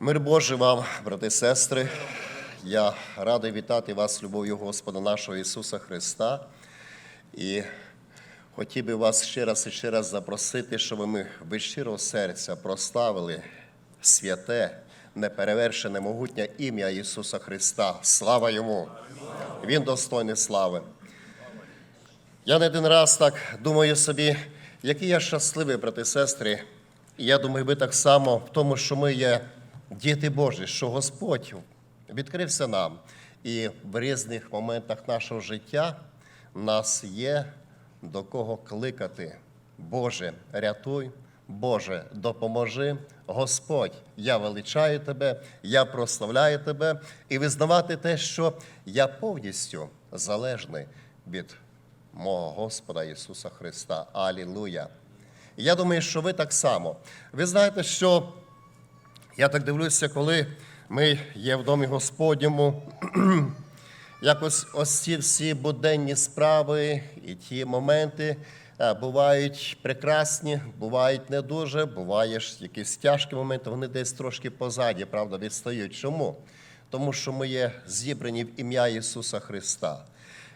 Мир Божий вам, брати і сестри. Я радий вітати вас любов'ю Господа нашого Ісуса Христа. І хотів би вас ще раз і ще раз запросити, щоб ми від щирого серця прославили святе, неперевершене, могутнє ім'я Ісуса Христа. Слава Йому! Він достойний слави. Я не один раз так думаю собі, який я щасливий, брати і сестри. Я думаю, ви так само в тому, що ми є діти Божі, що Господь відкрився нам. І в різних моментах нашого життя нас є до кого кликати. Боже, рятуй, Боже, допоможи. Господь, я величаю тебе, я прославляю тебе і визнавати те, що я повністю залежний від мого Господа Ісуса Христа. Алілуя! Я думаю, що ви так само. Ви знаєте, що я так дивлюся, коли ми є в домі Господньому, якось ось ці всі буденні справи і ті моменти е, бувають прекрасні, бувають не дуже, бувають якісь тяжкі моменти, вони десь трошки позаді, правда, відстають. Чому? Тому що ми є зібрані в ім'я Ісуса Христа.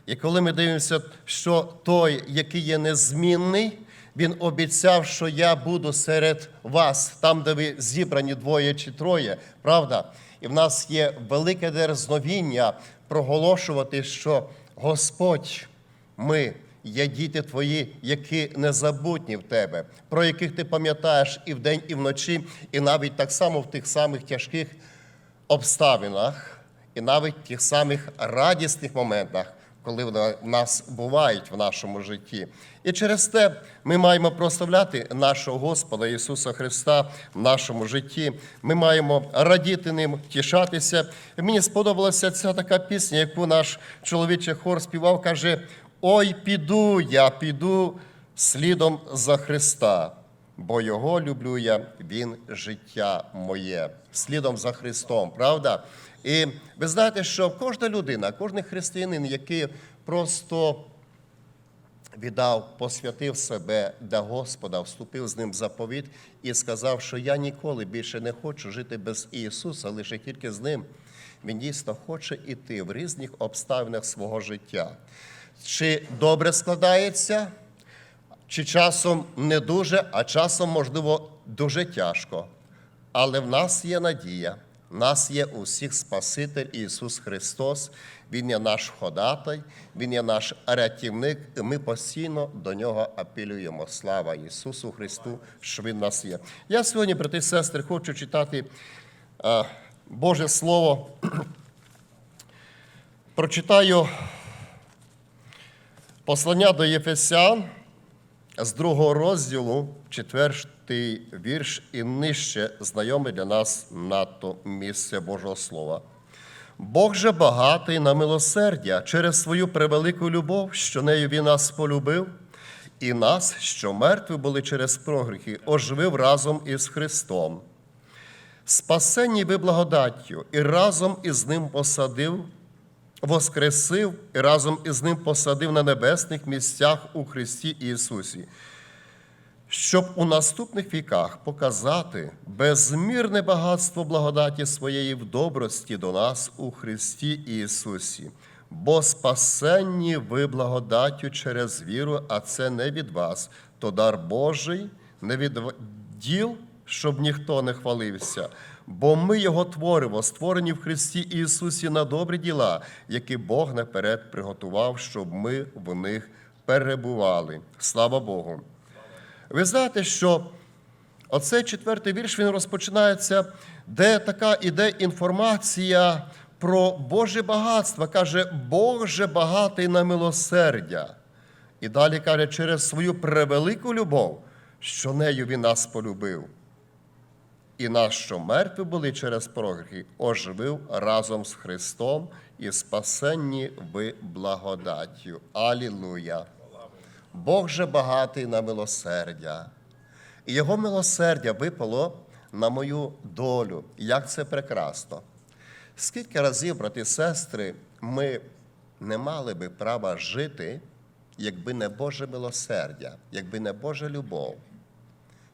І коли ми дивимося, що той, який є незмінний, він обіцяв, що я буду серед вас, там, де ви зібрані двоє чи троє, правда? І в нас є велике дерзновіння проголошувати, що Господь, ми є діти твої, які незабутні в тебе, про яких ти пам'ятаєш і вдень, і вночі, і навіть так само в тих самих тяжких обставинах, і навіть в тих самих радісних моментах, коли вони в нас бувають в нашому житті. І через те ми маємо прославляти нашого Господа Ісуса Христа в нашому житті. Ми маємо радіти ним, тішатися. І мені сподобалася ця така пісня, яку наш чоловічий хор співав, каже: Ой, піду, я піду слідом за Христа. Бо його люблю я, він життя моє, слідом за Христом, правда? І ви знаєте, що кожна людина, кожен християнин, який просто віддав, посвятив себе для Господа, вступив з ним в заповіт і сказав, що я ніколи більше не хочу жити без Ісуса, лише тільки з ним. Він дійсно хоче іти в різних обставинах свого життя. Чи добре складається? чи часом не дуже, а часом, можливо, дуже тяжко. Але в нас є надія, нас є усіх Спаситель Ісус Христос, Він є наш ходатай, Він є наш рятівник, і ми постійно до Нього апелюємо. Слава Ісусу Христу, що Він нас є. Я сьогодні, брати і сестри, хочу читати е, Боже Слово. Прочитаю послання до Єфесян з другого розділу, четвертий вірш і нижче знайомий для нас надто місце Божого Слова. Бог же багатий на милосердя через свою превелику любов, що нею він нас полюбив, і нас, що мертві були через прогріхи, оживив разом із Христом. Спасенні ви благодаттю, і разом із ним посадив воскресив і разом із ним посадив на небесних місцях у Христі Ісусі, щоб у наступних віках показати безмірне багатство благодаті своєї в добрості до нас у Христі Ісусі. Бо спасенні ви благодаттю через віру, а це не від вас, то дар Божий, не від діл, щоб ніхто не хвалився. Бо ми Його творимо, створені в Христі Ісусі на добрі діла, які Бог наперед приготував, щоб ми в них перебували. Слава Богу. Ви знаєте, що оцей четвертий вірш він розпочинається, де така іде інформація про Боже багатство. Каже, Бог же багатий на милосердя. І далі каже, через свою превелику любов, що нею він нас полюбив і нас, що мертві були через прогріхи, оживив разом з Христом і спасенні ви благодаттю. Алілуя! Бог же багатий на милосердя. І Його милосердя випало на мою долю. Як це прекрасно! Скільки разів, брати і сестри, ми не мали би права жити, якби не Боже милосердя, якби не Божа любов.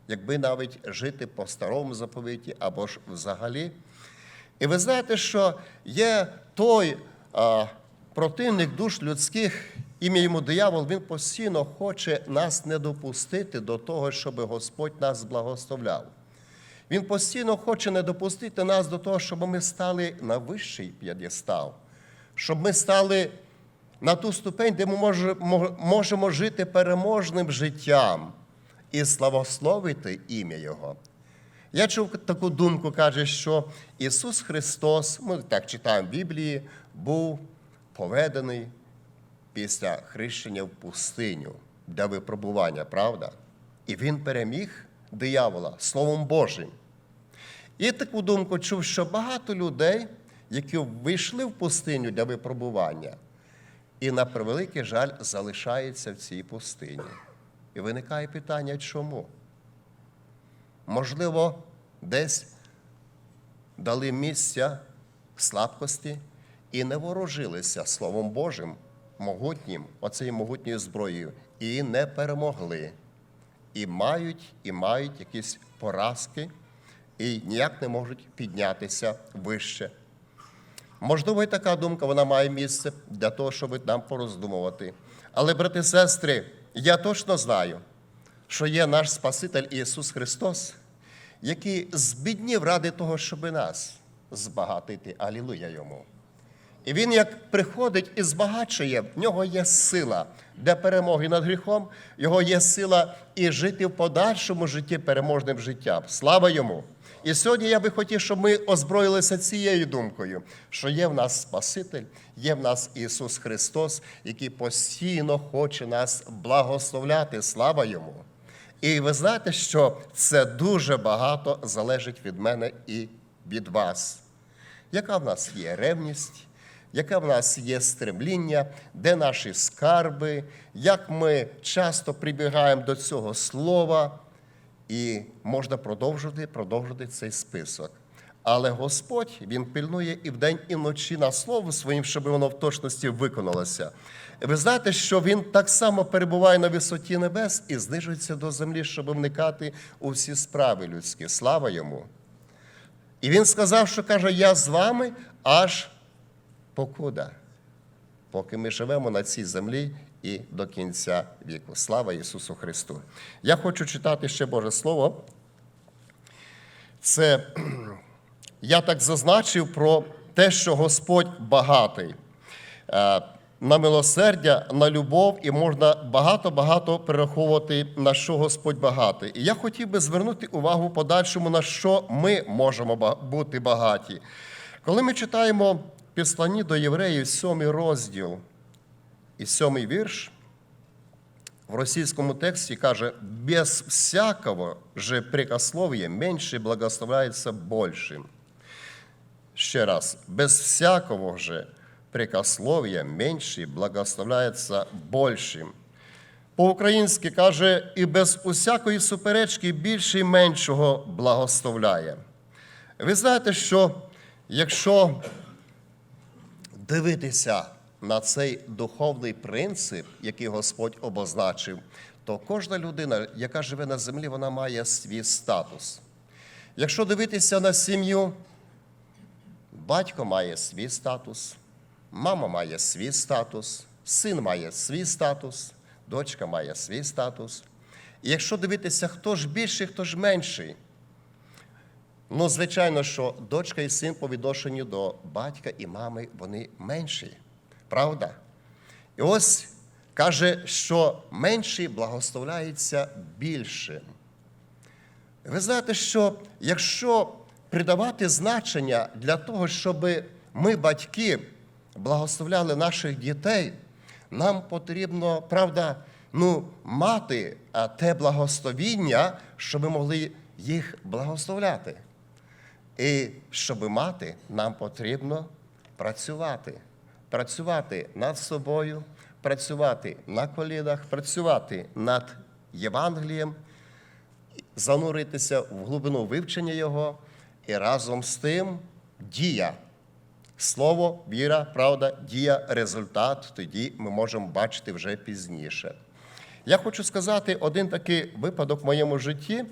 Якби навіть жити по старому заповіті або ж взагалі. І ви знаєте, що є той а, противник душ людських, ім'я йому диявол, він постійно хоче нас не допустити до того, щоб Господь нас благословляв. Він постійно хоче не допустити нас до того, щоб ми стали на вищий п'єдестал, щоб ми стали на ту ступень, де ми можемо жити переможним життям і славословити ім'я Його. Я чув таку думку, каже, що Ісус Христос, ми так читаємо в Біблії, був поведений після хрещення в пустиню для випробування, правда? І Він переміг диявола Словом Божим. І таку думку чув, що багато людей, які вийшли в пустиню для випробування, і на превеликий жаль залишаються в цій пустині. І виникає питання, чому? Можливо, десь дали місця слабкості і не ворожилися Словом Божим, могутнім, оцею могутньою зброєю, і не перемогли. І мають, і мають якісь поразки, і ніяк не можуть піднятися вище. Можливо, і така думка вона має місце для того, щоб нам пороздумувати. Але, брати і сестри, я точно знаю, що є наш Спаситель Ісус Христос, який збіднів ради того, щоб нас збагатити. Алілуя йому. І він, як приходить і збагачує, в нього є сила для перемоги над гріхом, його є сила і жити в подальшому житті переможним життям. Слава йому! І сьогодні я би хотів, щоб ми озброїлися цією думкою, що є в нас Спаситель, є в нас Ісус Христос, який постійно хоче нас благословляти. Слава йому! І ви знаєте, що це дуже багато залежить від мене і від вас. Яка в нас є ревність, яке в нас є стремління, де наші скарби, як ми часто прибігаємо до цього слова, і можна продовжувати, продовжувати цей список. Але Господь Він пильнує і вдень, і вночі на слово своїм, щоб воно в точності виконалося. Ви знаєте, що він так само перебуває на висоті небес і знижується до землі, щоб вникати у всі справи людські. Слава йому! І він сказав, що каже: Я з вами аж покуда, поки ми живемо на цій землі і до кінця віку. Слава Ісусу Христу! Я хочу читати ще Боже Слово. Це я так зазначив про те, що Господь багатий. Е, На милосердя, на любов, і можна багато-багато перераховувати, на що Господь багатий. І я хотів би звернути увагу подальшому, на що ми можемо бути багаті. Коли ми читаємо в Післанні до євреїв, сьомий розділ і сьомий вірш, в російському тексті каже, без всякого же прикословия менше благословляється большим. Ще раз, без всякого же прикословия менше благословляється большим. По-українськи каже, і без усякої суперечки більше і меншого благословляє. Ви знаєте, що якщо дивитися на цей духовний принцип, який Господь обозначив, то кожна людина, яка живе на землі, вона має свій статус. Якщо дивитися на сім'ю, батько має свій статус, мама має свій статус, син має свій статус, дочка має свій статус. І якщо дивитися, хто ж більший, хто ж менший, Ну, звичайно, що дочка і син по відношенню до батька і мами вони менші. Правда? І ось каже, що менший благословляється більшим. Ви знаєте, що якщо придавати значення для того, щоб ми, батьки, благословляли наших дітей, нам потрібно, правда, ну, мати те благословіння, щоб ми могли їх благословляти. І щоб мати, нам потрібно працювати. Працювати над собою, працювати на колінах, працювати над Євангелієм, зануритися в глибину вивчення Його і разом з тим дія. Слово, віра, правда, дія, результат тоді ми можемо бачити вже пізніше. Я хочу сказати один такий випадок в моєму житті.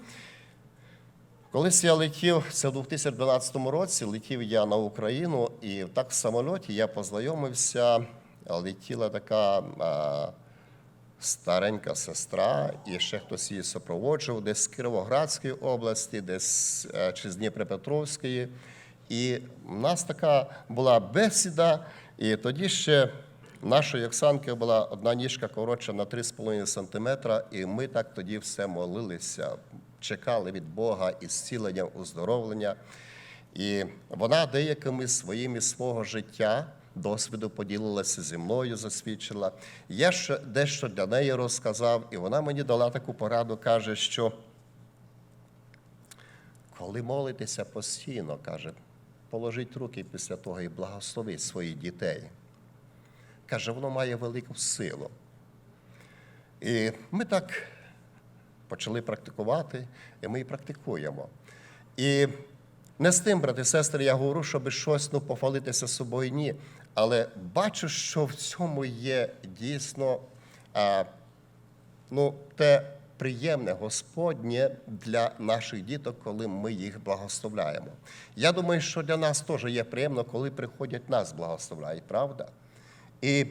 Колись я летів, це в 2012 році, летів я на Україну, і так в самольоті я познайомився, летіла така а, старенька сестра, і ще хтось її супроводжував, десь з Кіровоградської області, десь е, чи з Дніпропетровської. І в нас така була бесіда, і тоді ще нашої Оксанки була одна ніжка коротша на 3,5 сантиметра, і ми так тоді все молилися, чекали від Бога і зцілення, оздоровлення. І вона деякими своїми свого життя, досвіду поділилася зі мною, засвідчила. Я ще дещо для неї розказав, і вона мені дала таку пораду, каже, що коли молитеся постійно, каже, положіть руки після того і благословіть своїх дітей. Каже, воно має велику силу. І ми так почали практикувати, і ми і практикуємо. І не з тим, брати і сестри, я говорю, щоб щось ну, похвалитися собою, ні. Але бачу, що в цьому є дійсно а, ну, те приємне Господнє для наших діток, коли ми їх благословляємо. Я думаю, що для нас теж є приємно, коли приходять нас благословляють, правда? І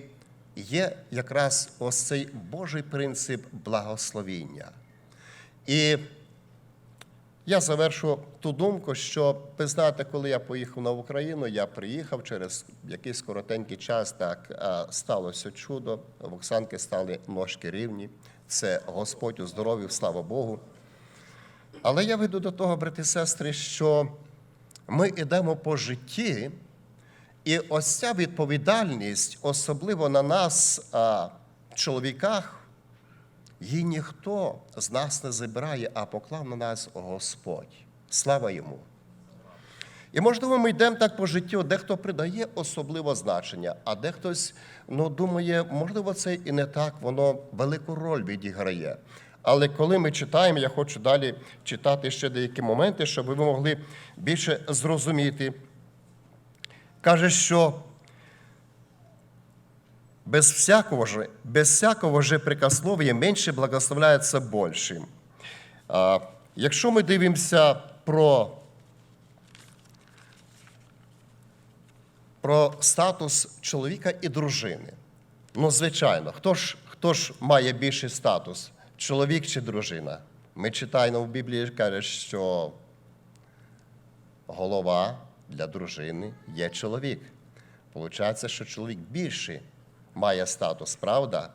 є якраз ось цей Божий принцип благословіння. І я завершу ту думку, що ви знаєте, коли я поїхав на Україну, я приїхав через якийсь коротенький час, так сталося чудо. В Оксанки стали ножки рівні. Це Господь уздоровив, слава Богу. Але я веду до того, брати і сестри, що ми йдемо по житті, і ось ця відповідальність, особливо на нас, чоловіках, її ніхто з нас не забирає, а поклав на нас Господь. Слава йому. І можливо, ми йдемо так по життю, дехто придає особливе значення, а дехтось ну, думає, можливо, це і не так, воно велику роль відіграє. Але коли ми читаємо, я хочу далі читати ще деякі моменти, щоб ви могли більше зрозуміти. Каже, що без всякого же, без всякого же прикословия менше благословляється більшим. А, Якщо ми дивимося про, про статус чоловіка і дружини, ну, звичайно, хто ж, хто ж має більший статус, чоловік чи дружина? Ми читаємо в Біблії, каже, що голова для дружини є чоловік. Получається, що чоловік більший має статус, правда?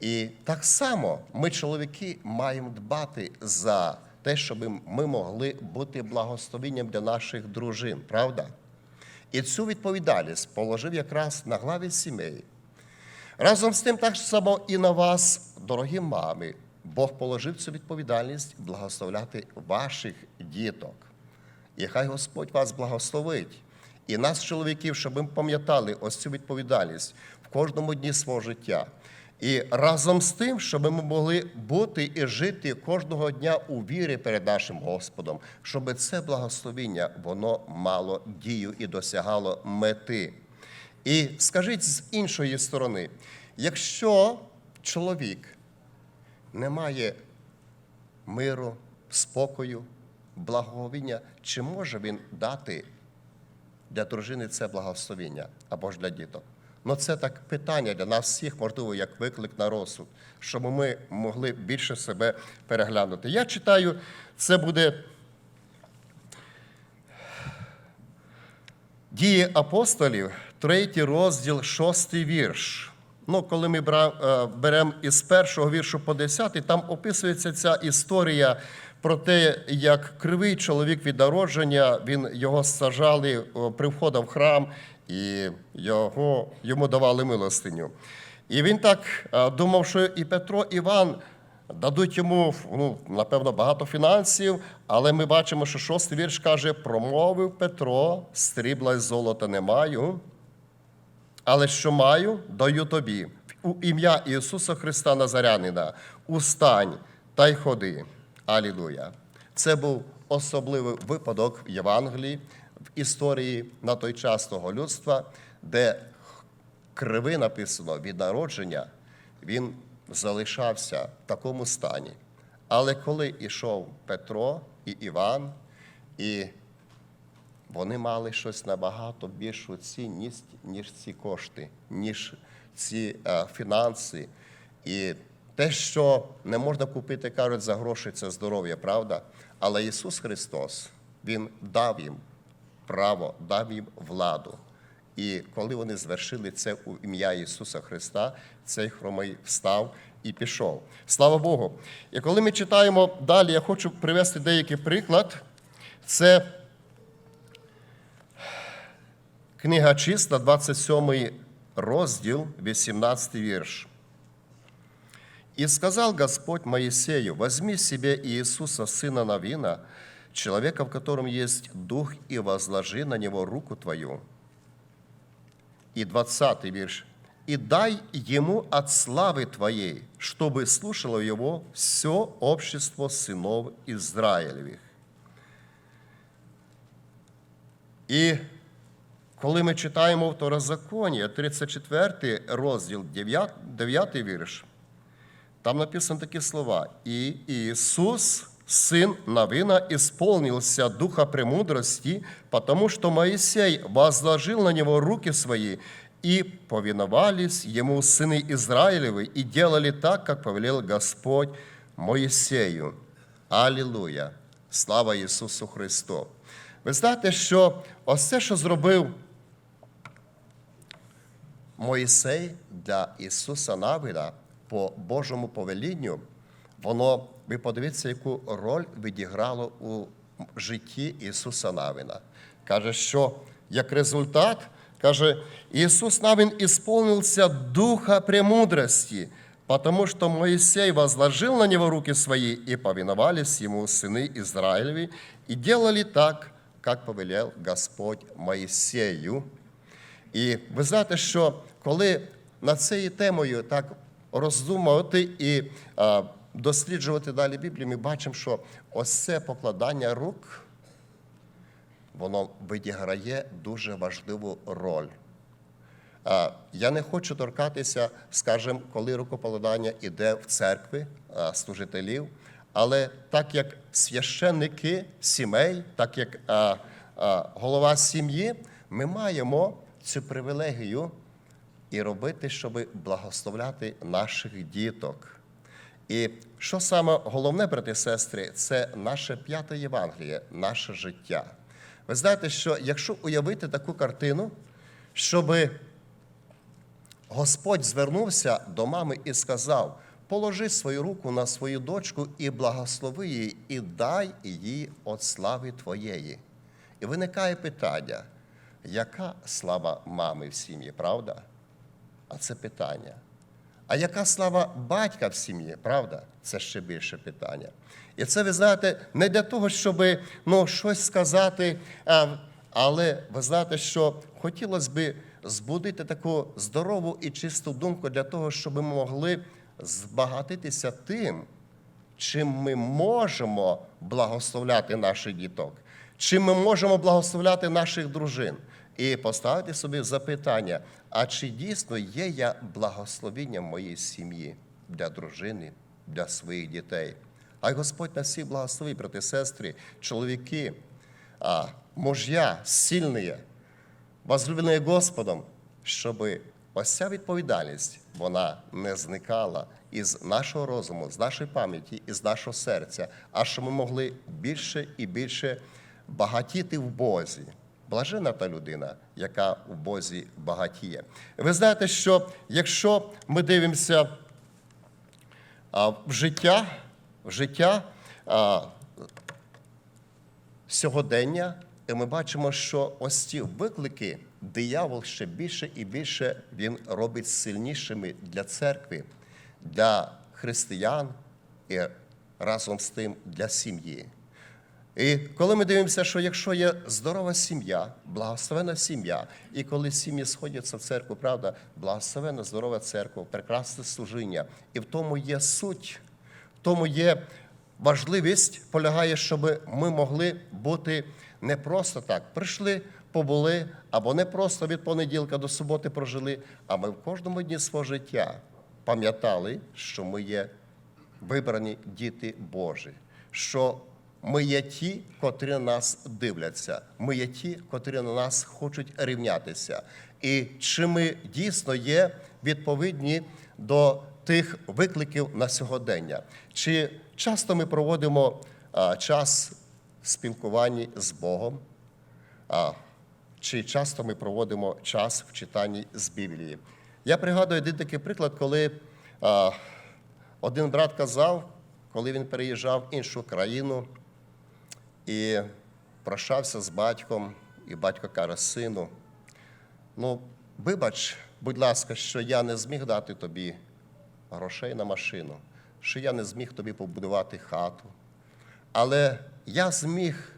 І так само ми, чоловіки, маємо дбати за те, щоб ми могли бути благословенням для наших дружин, правда? І цю відповідальність положив якраз на главі сімей. Разом з тим, так само і на вас, дорогі мами, Бог положив цю відповідальність благословляти ваших діток. І хай Господь вас благословить. І нас, чоловіків, щоб ми пам'ятали ось цю відповідальність в кожному дні свого життя. І разом з тим, щоб ми могли бути і жити кожного дня у вірі перед нашим Господом, щоб це благословіння воно мало дію і досягало мети. І скажіть з іншої сторони, якщо чоловік не має миру, спокою, благоговіння, чи може він дати для дружини це благословіння або ж для діток? Ну, це так питання для нас всіх, можливо, як виклик на розсуд, щоб ми могли більше себе переглянути. Я читаю, це буде Дії апостолів, третій розділ, шостий вірш. Ну, коли ми беремо із першого віршу по десятий, там описується ця історія про те, як кривий чоловік від народження, він його сажали о, при входу в храм, і його, йому давали милостиню. І він так е, думав, що і Петро, і Іван дадуть йому, ну, напевно, багато фінансів, але ми бачимо, що шостий вірш каже: промовив Петро, срібла й золота не маю, але що маю, даю тобі. У ім'я Ісуса Христа Назарянина, устань та й ходи. Алілуя. Це був особливий випадок в Євангелії, в історії на той час того людства, де кривий написано від народження, він залишався в такому стані. Але коли йшов Петро і Іван, і вони мали щось набагато більшу цінність, ніж ці кошти, ніж ці е, фінанси. І те, що не можна купити, кажуть, за гроші, це здоров'я, правда? Але Ісус Христос, Він дав їм право, дав їм владу. І коли вони звершили це у ім'я Ісуса Христа, цей хромий встав і пішов. Слава Богу. І коли ми читаємо далі, я хочу привести деякий приклад. Це книга числа, 27 розділ, 18 вірш. «И сказал Господь Моисею, возьми себе Иисуса, сына Навина, человека, в котором есть дух, и возложи на него руку твою». И 20 вірш. «И дай ему от славы твоей, чтобы слушало его все общество сынов Израилевых». І коли ми читаємо Второзаконія, 34 розділ, 9, 9 вірш, там написано такі слова. «И Иисус, сын Навина, исполнился духа премудрости, потому что Моисей возложил на него руки свои, и повиновались ему сыны Израилевы, и делали так, как повелел Господь Моїсею. Алілуя! Слава Ісусу Христу! Ви знаєте, що ось це, що зробив Моїсей для Ісуса Навина по Божому повелінню, воно, ви подивіться, яку роль відіграло у житті Ісуса Навина. Каже, що як результат, каже, Ісус Навин ісполнився духа премудрості, потому что Моисей возложил на него руки свои, и повиновались ему сыны Израилеви, и делали так, как повелел Господь Моїсею. І ви знаєте, що коли над цією темою так роздумувати і досліджувати далі Біблію, ми бачимо, що ось це покладання рук, воно відіграє дуже важливу роль. Я не хочу торкатися, скажімо, коли рукополадання йде в церкви служителів, але так як священники сімей, так як голова сім'ї, ми маємо цю привілегію і робити, щоб благословляти наших діток. І що саме головне, брати і сестри, це наше п'яте Євангеліє, наше життя. Ви знаєте, що якщо уявити таку картину, щоби Господь звернувся до мами і сказав: положи свою руку на свою дочку і благослови її, і дай їй от слави твоєї. І виникає питання, яка слава мами в сім'ї, правда? А це питання. А яка слава батька в сім'ї, правда? Це ще більше питання. І це, ви знаєте, не для того, щоб ну, щось сказати, але ви знаєте, що хотілося б збудити таку здорову і чисту думку для того, щоб ми могли збагатитися тим, чим ми можемо благословляти наших діток, чим ми можемо благословляти наших дружин. І поставити собі запитання, а чи дійсно є я благословінням моєї сім'ї для дружини, для своїх дітей? А Господь на всіх благословить, брати, сестри, чоловіки, а, муж'я, сильні, возлюблені Господом, щоб ось ця відповідальність вона не зникала із нашого розуму, з нашої пам'яті, із нашого серця, а щоб ми могли більше і більше багатіти в Бозі. Блажена та людина, яка у Бозі багатіє. Ви знаєте, що якщо ми дивимося в життя, в життя сьогодення, і ми бачимо, що ось ці виклики диявол ще більше і більше він робить сильнішими для церкви, для християн і разом з тим для сім'ї. І коли ми дивимося, що якщо є здорова сім'я, благословена сім'я, і коли сім'ї сходяться в церкву, правда, благословена здорова церква, прекрасне служіння, і в тому є суть, в тому є важливість, полягає, щоб ми могли бути не просто так. Прийшли, побули, або не просто від понеділка до суботи прожили, а ми в кожному дні свого життя пам'ятали, що ми є вибрані діти Божі, що ми є ті, котрі на нас дивляться. Ми є ті, котрі на нас хочуть рівнятися. І чи ми дійсно є відповідні до тих викликів на сьогодення? Чи часто ми проводимо а, час спілкуванні з Богом? А, чи часто ми проводимо час в читанні з Біблії? Я пригадую один такий приклад, коли а, один брат казав, коли він переїжджав в іншу країну і прощався з батьком, і батько каже сину, ну, вибач, будь ласка, що я не зміг дати тобі грошей на машину, що я не зміг тобі побудувати хату. Але я зміг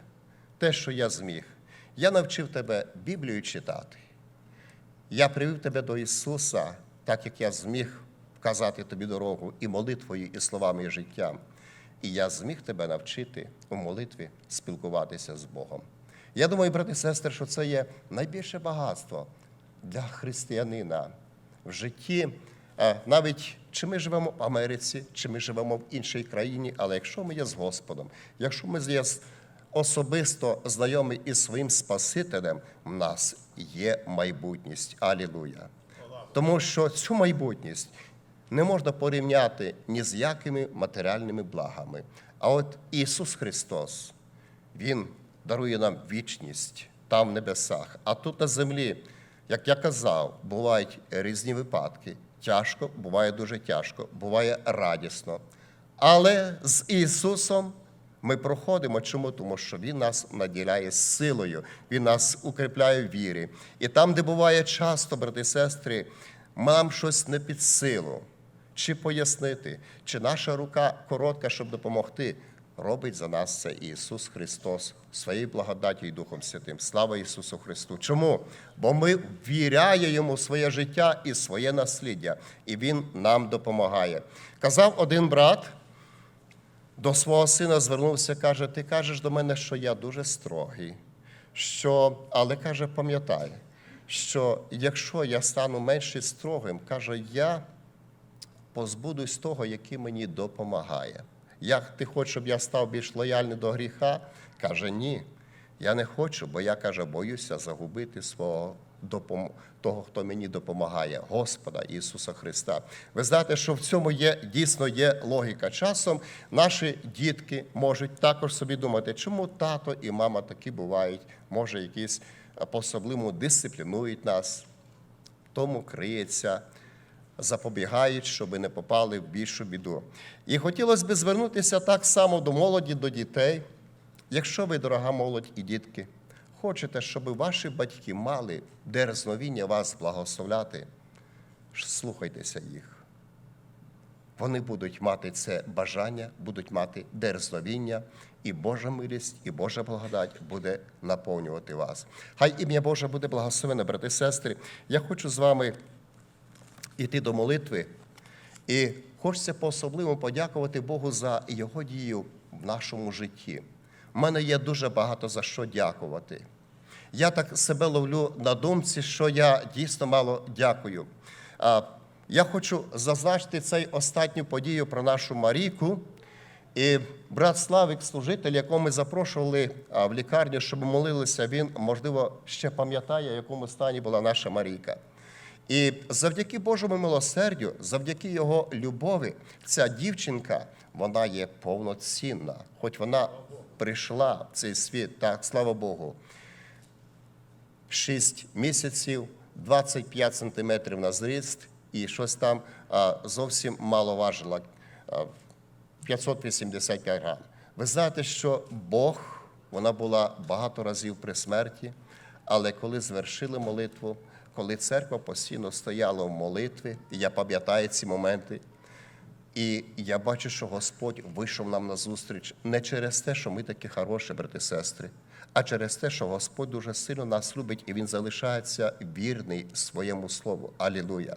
те, що я зміг. Я навчив тебе Біблію читати. Я привів тебе до Ісуса, так як я зміг вказати тобі дорогу і молитвою, і словами, і життям. І я зміг тебе навчити у молитві спілкуватися з Богом. Я думаю, брати і сестри, що це є найбільше багатство для християнина в житті. Е, Навіть чи ми живемо в Америці, чи ми живемо в іншій країні, але якщо ми є з Господом, якщо ми є особисто знайомі із своїм Спасителем, в нас є майбутність. Алілуя. Тому що цю майбутність не можна порівняти ні з якими матеріальними благами. А от Ісус Христос, Він дарує нам вічність там в небесах. А тут на землі, як я казав, бувають різні випадки. Тяжко, буває дуже тяжко, буває радісно. Але з Ісусом ми проходимо. Чому? Тому що Він нас наділяє силою, Він нас укріпляє в вірі. І там, де буває часто, брати і сестри, нам щось не під силу, чи пояснити, чи наша рука коротка, щоб допомогти. Робить за нас це Ісус Христос своєю благодаттю і Духом Святим. Слава Ісусу Христу! Чому? Бо ми ввіряємо Йому своє життя і своє насліддя, і Він нам допомагає. Казав один брат, до свого сина звернувся, каже: Ти кажеш до мене, що я дуже строгий. Що, але каже, пам'ятай, що якщо я стану менше строгим, каже, я позбудусь того, який мені допомагає. Як ти хочеш, щоб я став більш лояльний до гріха? Каже, ні. Я не хочу, бо я каже, боюся загубити свого допом... того, хто мені допомагає, Господа Ісуса Христа. Ви знаєте, що в цьому є дійсно є логіка. Часом наші дітки можуть також собі думати, чому тато і мама такі бувають, може, якісь по-особливому дисциплінують нас. В тому криється запобігають, щоб не попали в більшу біду. І хотілося б звернутися так само до молоді, до дітей. Якщо ви, дорога молодь і дітки, хочете, щоб ваші батьки мали дерзновіння вас благословляти, слухайтеся їх. Вони будуть мати це бажання, будуть мати дерзновіння, і Божа милість, і Божа благодать буде наповнювати вас. Хай ім'я Боже буде благословене, брати і сестри. Я хочу з вами йти до молитви. І хочеться по-особливому подякувати Богу за Його дію в нашому житті. У мене є дуже багато за що дякувати. Я так себе ловлю на думці, що я дійсно мало дякую. Я хочу зазначити цей останню подію про нашу Марійку. І брат Славик, служитель, якого ми запрошували в лікарню, щоб молилися, він, можливо, ще пам'ятає, в якому стані була наша Марійка. І завдяки Божому милосердю, завдяки його любові, ця дівчинка вона є повноцінна, хоч вона прийшла в цей світ, так, слава Богу. 6 місяців, 25 сантиметрів на зріст, і щось там зовсім мало важила. а, 585 грам. Ви знаєте, що Бог, вона була багато разів при смерті, але коли звершили молитву, коли церква постійно стояла в молитві, і я пам'ятаю ці моменти, і я бачу, що Господь вийшов нам на зустріч не через те, що ми такі хороші, брати і сестри, а через те, що Господь дуже сильно нас любить і Він залишається вірний своєму слову. Алілуя.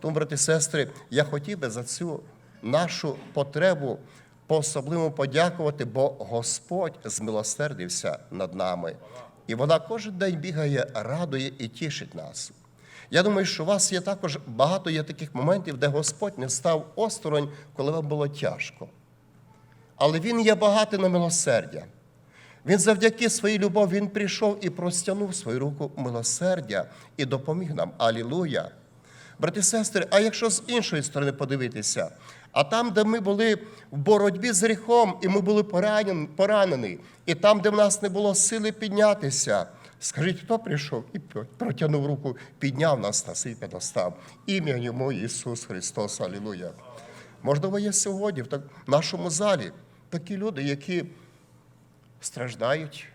Тому, брати і сестри, я хотів би за цю нашу потребу по-особливому подякувати, бо Господь змилосердився над нами. І вона кожен день бігає, радує і тішить нас. Я думаю, що у вас є також багато є таких моментів, де Господь не став осторонь, коли вам було тяжко. Але Він є багатий на милосердя. Він завдяки своїй любові він прийшов і простягнув свою руку милосердя і допоміг нам. Алілуя! Брати і сестри, а якщо з іншої сторони подивитися, а там, де ми були в боротьбі з гріхом, і ми були поранені, і там, де в нас не було сили піднятися, скажіть, хто прийшов і протягнув руку, підняв нас на свій п'єдестал. Ім'я йому Ісус Христос, Алілуя. Можливо, є сьогодні в нашому залі такі люди, які страждають,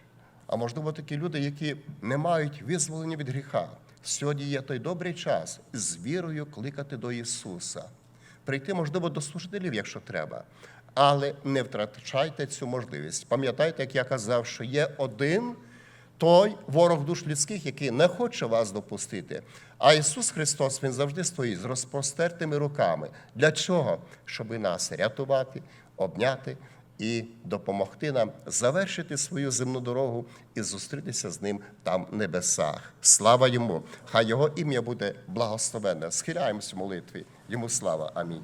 а можливо, такі люди, які не мають визволення від гріха. Сьогодні є той добрий час з вірою кликати до Ісуса. Прийти, можливо, до служителів, якщо треба. Але не втрачайте цю можливість. Пам'ятайте, як я казав, що є один той ворог душ людських, який не хоче вас допустити. А Ісус Христос Він завжди стоїть з розпростертими руками. Для чого? Щоб нас рятувати, обняти і допомогти нам завершити свою земну дорогу і зустрітися з ним там в небесах. Слава йому! Хай його ім'я буде благословенне. Схиляємось в молитві. Йому слава. Амінь.